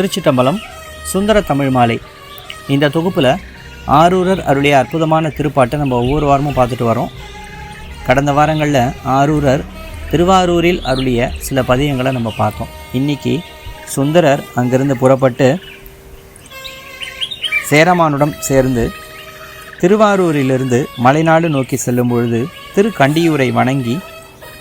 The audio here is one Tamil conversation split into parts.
திருச்சிட்டம்பலம் சுந்தர தமிழ் மாலை. இந்த தொகுப்பில் ஆரூரர் அருளிய அற்புதமான திருப்பாட்டை நம்ம ஒவ்வொரு வாரமும் பார்த்துட்டு வரோம். கடந்த வாரங்களில் ஆரூரர் திருவாரூரில் அருளிய சில பதியங்களை நம்ம பார்த்தோம். இன்னைக்கு சுந்தரர் அங்கிருந்து புறப்பட்டு சேரமானுடன் சேர்ந்து திருவாரூரிலிருந்து மலைநாடு நோக்கி செல்லும் பொழுது திருக்கண்டியூரை வணங்கி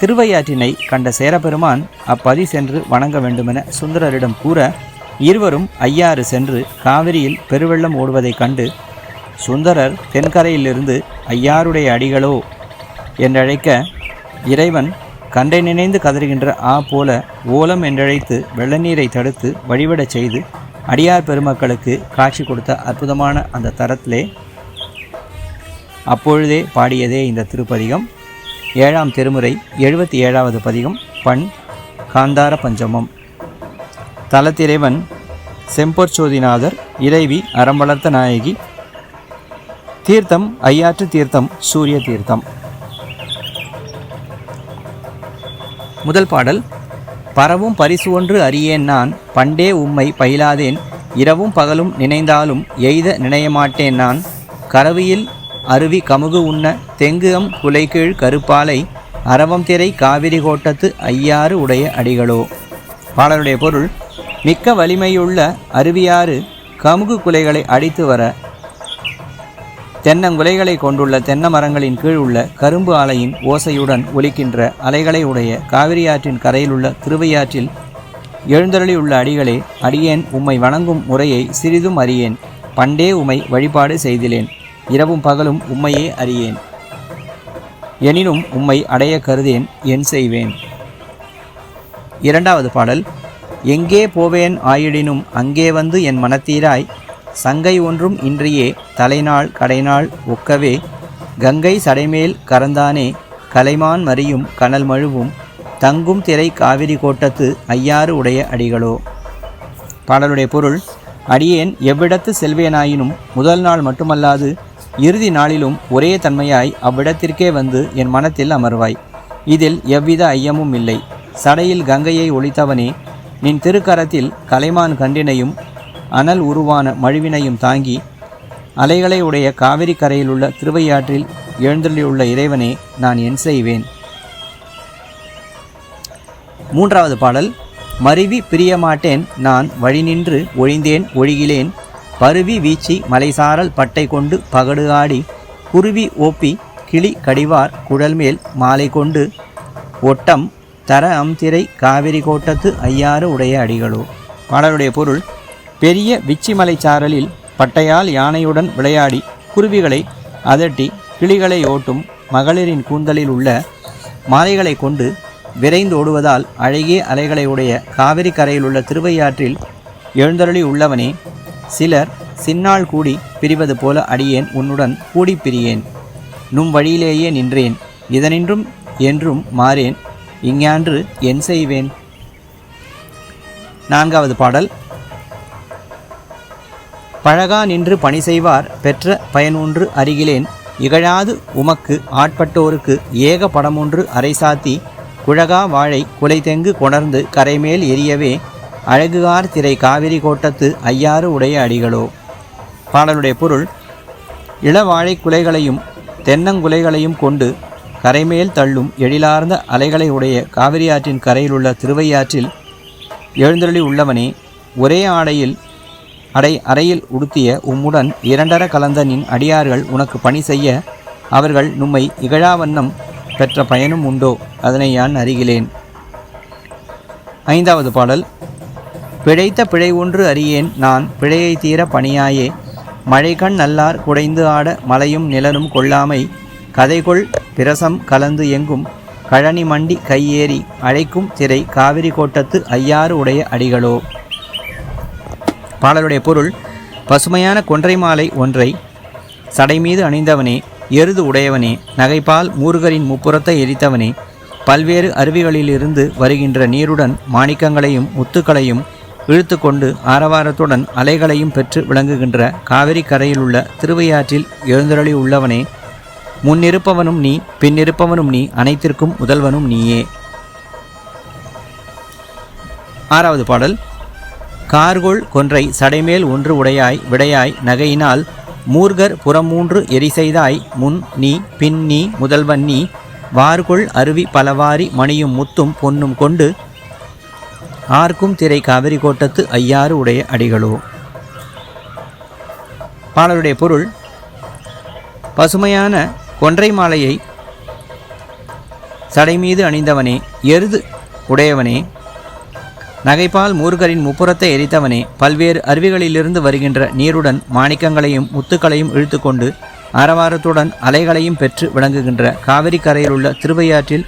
திருவையாற்றினை கண்ட சேரபெருமான் அப்பதி சென்று வணங்க வேண்டுமென சுந்தரரிடம் கூற இருவரும் ஐயாறு சென்று காவிரியில் பெருவெள்ளம் ஓடுவதைக் கண்டு சுந்தரர் தென்கரையிலிருந்து ஐயாருடைய அடிகளோ என்றழைக்க இறைவன் கண்டை நினைந்து கதறுகின்ற ஆ போல ஓலம் என்றழைத்து வெள்ளநீரை தடுத்து வழிபடச் செய்து அடியார் பெருமக்களுக்கு காட்சி கொடுத்த அற்புதமான அந்த தரத்திலே அப்பொழுதே பாடியதே இந்த திருப்பதிகம். ஏழாம் திருமுறை எழுபத்தி ஏழாவது பதிகம் பண் காந்தார பஞ்சமம். தலத்திறைவன் செம்பொற்சோதிநாதர் இறைவி அறம்பளர்த்த நாயகி தீர்த்தம் ஐயாற்று தீர்த்தம் சூரிய தீர்த்தம். முதல் பாடல் பரவும் பரிசு ஒன்று அறியேன் நான் பண்டே உம்மை பயிலாதேன் இரவும் பகலும் நினைந்தாலும் எய்த நினையமாட்டேன் நான் கரவியில் அருவி கமுகு உண்ண தெங்குகம் குலைகீழ் கருப்பாலை அரவம் திரை காவிரி கோட்டத்து ஐயாறு உடைய அடிகளோ? பாடலுடைய பொருள் மிக்க வலிமையுள்ள அருவியாறு கமுகு குலைகளை அடித்து வர தென்னங்குலைகளை கொண்டுள்ள தென்ன மரங்களின் கீழ் உள்ள கரும்பு ஆலையின் ஓசையுடன் ஒலிக்கின்ற அலைகளை உடைய காவிரியாற்றின் கரையிலுள்ள திருவையாற்றில் எழுந்தருளியுள்ள அடிகளே அடியேன் உம்மை வணங்கும் முறையை சிறிதும் அறியேன். பண்டே உம்மை வழிபாடு செய்திலேன். இரவும் பகலும் உம்மையே அறியேன். எனினும் உம்மை அடைய கருதேன் என் செய்வேன். இரண்டாவது பாடல். எங்கே போவேன் ஆயிடினும் அங்கே வந்து என் மனத்தீராய். சங்கை ஒன்றும் இன்றியே தலைநாள் கடைநாள் ஒக்கவே. கங்கை சடைமேல் கரந்தானே கலைமான் மறியும் கனல் மழுவும். தங்கும் திரை காவிரி கோட்டத்து ஐயாறு உடைய அடிகளோ. பாடலுடைய பொருள் அடியேன் எவ்விடத்து செல்வேனாயினும் முதல் நாள் மட்டுமல்லாது இறுதி நாளிலும் ஒரே தன்மையாய் அவ்விடத்திற்கே வந்து என் மனத்தில் அமர்வாய். இதில் எவ்வித ஐயமும் இல்லை. சடையில் கங்கையை ஒளித்தவனே நின் திருக்கரத்தில் கலைமான் கண்டினையும் அனல் உருவான மழுவினையும் தாங்கி அலைகளை உடைய காவிரி கரையில் உள்ள திருவையாற்றில் எழுந்தள்ளியுள்ள இறைவனே நான் என் செய்வேன். மூன்றாவது பாடல். மருவி பிரியமாட்டேன் நான் வழிநின்று ஒழிந்தேன் ஒழிகிலேன் பருவி வீச்சி மலைசாரல் பட்டை கொண்டு பகடு ஆடி குருவி ஓப்பி கிளி கடிவார் குழல்மேல் மாலை கொண்டு ஒட்டம் தர அம்திரை காவிரி கோட்டத்து ஐயாறு உடைய அடிகளோ? பாடலுடைய பொருள் பெரிய விச்சிமலை சாரலில் பட்டையால் யானையுடன் விளையாடி குருவிகளை அதட்டி கிளிகளை ஓட்டும் மகளிரின் கூந்தலில் உள்ள மாலைகளை கொண்டு விரைந்து ஓடுவதால் அழகிய அலைகளை உடைய காவிரி கரையில் உள்ள திருவையாற்றில் எழுந்தருளி உள்ளவனே சிலர் சின்னால் கூடி பிரிவது போல அடியேன் உன்னுடன் கூடி பிரியேன். நும் வழியிலேயே நின்றேன் இதனின்றும் என்றும் மாறேன் இஞ்ஞான்று என் செய்வேன். நான்காவது பாடல். பழகா நின்று பணி செய்வார் பெற்ற பயனொன்று அருகிலேன். இகழாது உமக்கு ஆட்பட்டோருக்கு ஏக படமொன்று அரைசாத்தி குழகா வாழை குலைதெங்கு கொணர்ந்து கரைமேல் எரியவே. அழகுகார் திரை காவிரி கோட்டத்து ஐயாறு உடைய அடிகளோ. பாடலுடைய பொருள் இளவாழை குலைகளையும் தென்னங்குலைகளையும் கொண்டு கரைமேல் தள்ளும் எழிலார்ந்த அலைகளை உடைய காவிரியாற்றின் கரையிலுள்ள திருவையாற்றில் எழுந்தருளி உள்ளவனே ஒரே ஆடையில் அடை அறையில் உடுத்திய உம்முடன் இரண்டர கலந்த நின் அடியார்கள் உனக்கு பணி செய்ய அவர்கள் நும்மை இகழாவண்ணம் பெற்ற பயனும் உண்டோ? அதனை யான் அறிகிலேன் ஐந்தாவது பாடல். பிழைத்த பிழை ஒன்று அறியேன் நான் பிழையை தீர பணியாயே. மழைக்கண் நல்லார் குடைந்து ஆட மலையும் நிழலும் கொள்ளாமை கதைகொள் பிரசம் கலந்து எங்கும். கழனி மண்டி கையேறி அழைக்கும் திரை காவிரி கோட்டத்து ஐயாறு உடைய அடிகளோ. பாடலுடைய பொருள் பசுமையான கொன்றை மாலை ஒன்றை சடை மீது அணிந்தவனே எருது உடையவனே நகைப்பால் மூர்கரின் முப்புறத்தை எரித்தவனே பல்வேறு அருவிகளிலிருந்து வருகின்ற நீருடன் மாணிக்கங்களையும் முத்துக்களையும் இழுத்து கொண்டு ஆரவாரத்துடன் அலைகளையும் பெற்று விளங்குகின்ற காவிரி கரையில் உள்ள திருவையாற்றில் எழுந்தருளி உள்ளவனே முன்னிருப்பவனும் நீ பின்னிருப்பவனும் நீ அனைத்திற்கும் முதல்வனும் நீயே. ஆறாவது பாடல். கார்கோள் கொன்றை சடைமேல் ஒன்று உடையாய் விடையாய் நகையினால் மூர்கர் புறமூன்று எரிசெய்தாய் முன் நீ பின் நீ முதல்வன் நீ வார்கொள் அருவி பலவாரி மணியும் முத்தும் பொன்னும் கொண்டு ஆர்க்கும் திரை காவிரி கோட்டத்து ஐயாறு உடைய அடிகளோ. பாடலுடைய பொருள் பசுமையான கொன்றை மாலையை சடை மீது அணிந்தவனே எருது உடையவனே நகைப்பால் மூர்கரின் முப்புறத்தை எரித்தவனே பல்வேறு அருவிகளிலிருந்து வருகின்ற நீருடன் மாணிக்கங்களையும் முத்துக்களையும் இழுத்துக்கொண்டு ஆரவாரத்துடன் அலைகளையும் பெற்று விளங்குகின்ற காவிரி கரையில் உள்ள திருவையாற்றில்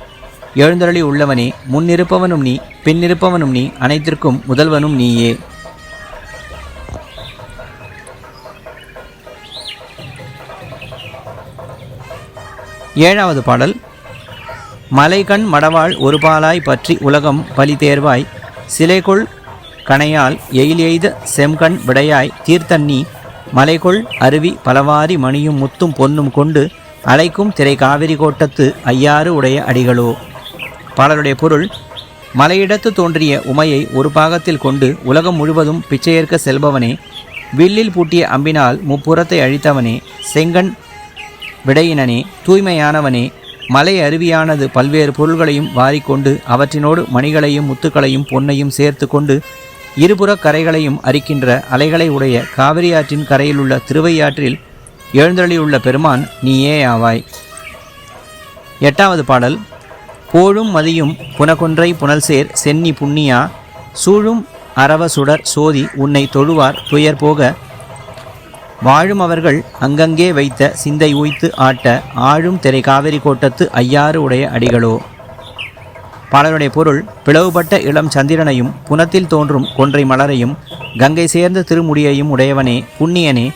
எழுந்தருளி உள்ளவனே முன்னிருப்பவனும் நீ பின்னிருப்பவனும் நீ அனைத்திற்கும் முதல்வனும் நீயே. ஏழாவது பாடல். மலைகண் மடவாள் ஒரு பாலாய் பற்றி உலகம் பலி தேர்வாய் சிலைகொள் கணையால் எயில் எய்த செம்கண் விடையாய் தீர்த்தண்ணி மலைகொள் அருவி பலவாரி மணியும் முத்தும் பொன்னும் கொண்டு அழைக்கும் திரை காவிரி கோட்டத்து ஐயாறு உடைய அடிகளோ. பாடலுடைய பொருள் மலையிடத்து தோன்றிய உமையை ஒரு பாகத்தில் கொண்டு உலகம் முழுவதும் பிச்சையேற்க செல்பவனே வில்லில் பூட்டிய அம்பினால் முப்புறத்தை அழித்தவனே செங்கண் விடையினனே தூய்மையானவனே. மலை அருவியானது பல்வேறு பொருள்களையும் வாரிக்கொண்டு அவற்றினோடு மணிகளையும் முத்துக்களையும் பொன்னையும் சேர்த்து கொண்டு இருபுற கரைகளையும் அரிக்கின்ற அலைகளை உடைய காவிரி ஆற்றின் கரையிலுள்ள திருவையாற்றில் எழுந்தருளியுள்ள பெருமான் நீயே ஆவாய். எட்டாவது பாடல். போழும் மதியும் புனகொன்றை புனல்சேர் சென்னி புண்ணியா சூழும் அரவ சுடர் சோதி உன்னை தொழுவார் துயர் போக வாழும் அவர்கள் அங்கங்கே வைத்த சிந்தை உய்த்து ஆட்ட ஆழும் திரை காவிரி கோட்டத்து ஐயாறு உடைய அடிகளோ? பாடலுடைய பொருள் பிளவுபட்ட இளம் சந்திரனையும் புனத்தில் தோன்றும் கொன்றை மலரையும் கங்கை சேர்ந்த திருமுடியையும் உடையவனே புண்ணியனே.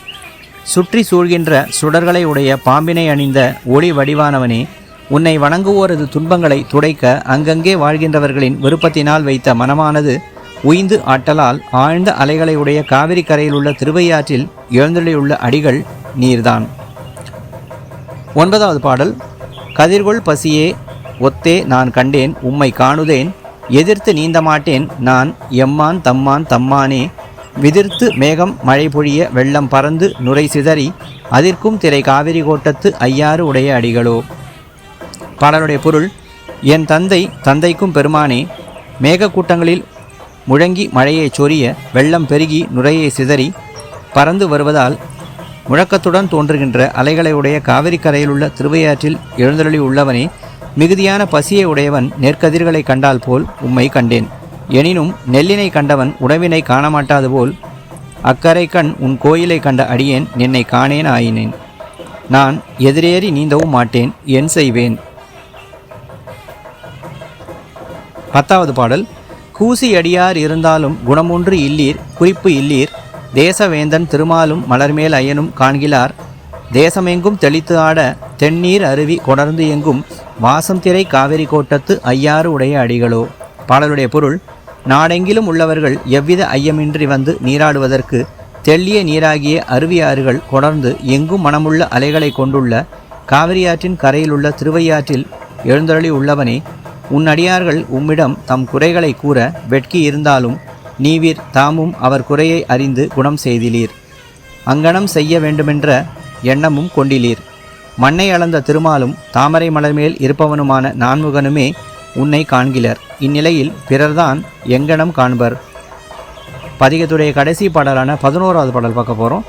சுற்றி சூழ்கின்ற சுடர்களை உடைய பாம்பினை அணிந்த ஒளி வடிவானவனே உன்னை வணங்குவோரது துன்பங்களை துடைக்க அங்கங்கே வாழ்கின்றவர்களின் விருப்பத்தினால் வைத்த மனமானது உய்ந்து ஆட்டலால் ஆழ்ந்த அலைகளை உடைய காவிரி கரையில் உள்ள திருவையாற்றில் எழுந்தொழியுள்ள அடிகள் நீர்தான். ஒன்பதாவது பாடல் கதிர்கொள் பசியே ஒத்தே நான் கண்டேன் உம்மை காணுதேன் எதிர்த்து நீந்த மாட்டேன் நான் எம்மான் தம்மான் தம்மானே விதிர்த்து மேகம் மழை பொழிய வெள்ளம் பறந்து நுரை சிதறி அதிர்க்கும் திரை காவிரி கோட்டத்து ஐயாறு உடைய அடிகளோ? பாடலுடைய பொருள் என் தந்தை தந்தைக்கும் பெருமானே மேகக்கூட்டங்களில் முழங்கி மழையைச் சொரிய வெள்ளம் பெருகி நுரையை சிதறி பறந்து வருவதால் முழக்கத்துடன் தோன்றுகின்ற அலைகளை உடைய காவிரி கரையில் உள்ள திருவையாற்றில் எழுந்தருளி உள்ளவனே மிகுதியான பசியை உடையவன் நெற்கதிர்களை கண்டால் போல் உம்மை கண்டேன். எனினும் நெல்லினை கண்டவன் உணவினை காணமாட்டாது போல் அக்கறை கண் உன் கோயிலை கண்ட அடியேன் என்னை காணேன் ஆயினேன். நான் எதிரேறி நீந்தவும் மாட்டேன் என் செய்வேன். பத்தாவது பாடல். கூசி அடியார் இருந்தாலும் குணமொன்று இல்லீர் குறிப்பு இல்லீர். தேசவேந்தன் திருமாலும் மலர்மேல் ஐயனும் காண்கிறார் தேசமெங்கும் தெளித்து ஆட தென்னீர் அருவி கொடர்ந்து எங்கும் வாசம் திரை காவிரி கோட்டத்து ஐயாறு உடைய அடிகளோ? பாடலுடைய பொருள் நாடெங்கிலும் உள்ளவர்கள் எவ்வித ஐயமின்றி வந்து நீராடுவதற்கு தெள்ளிய நீராகிய அருவியாறுகள் கொடர்ந்து எங்கும் மனமுள்ள அலைகளை கொண்டுள்ள காவிரியாற்றின் கரையிலுள்ள திருவையாற்றில் எழுந்தருளி உள்ளவனே உன் அடியார்கள் உம்மிடம் தம் குறைகளை கூற வெட்கி இருந்தாலும் நீவிர் தாமும் அவர் குறையை அறிந்து குணம் செய்திலீர் அங்கனம் செய்ய வேண்டுமென்ற எண்ணமும் கொண்டிலீர் மண்ணை அளந்த திருமாலும் தாமரை மலர்மேல் இருப்பவனுமான நான்முகனுமே உன்னை காண்கிலர். இந்நிலையில் பிறர்தான் எங்கனம் காண்பர். பதிகத்துடைய கடைசி பாடலான பதினோராவது பாடல் பார்க்க போகிறோம்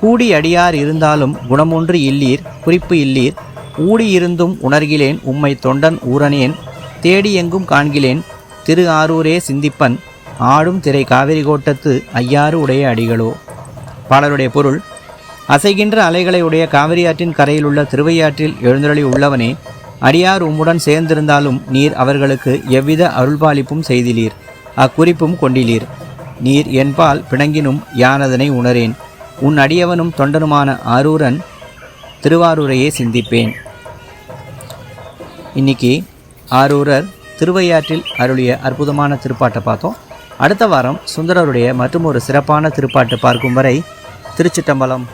கூடி அடியார் இருந்தாலும் குணமொன்று இல்லீர் குறிப்பு இல்லீர். ஊடியிருந்தும் உணர்கிலேன் உம்மை தொண்டன் ஊரனேன். தேடி எங்கும் காண்கிலேன் திரு ஆரூரே சிந்திப்பன். ஆடும் திரை காவிரி கோட்டத்து ஐயாறு உடைய அடிகளோ? பாடலுடைய பொருள் அசைகின்ற அலைகளை உடைய காவிரியாற்றின் கரையில் உள்ள திருவையாற்றில் எழுந்தருளி உள்ளவனே அடியார் உம்முடன் சேர்ந்திருந்தாலும் நீர் அவர்களுக்கு எவ்வித அருள்பாலிப்பும் செய்திலீர். அக்குறிப்பும் கொண்டிலீர். நீர் என்பால் பிணங்கினும் யானதனை உணரேன். உன் அடியவனும் தொண்டனுமான ஆரூரன் திருவாரூரையே சிந்திப்பேன். இன்னைக்கு ஆரூரர் திருவையாற்றில் அருளிய அற்புதமான திருப்பாட்டை பார்த்தோம். அடுத்த வாரம் சுந்தரருடைய மற்றும் ஒரு சிறப்பான திருப்பாட்டு பார்க்கும் வரை திருச்சிட்டம்பலம்.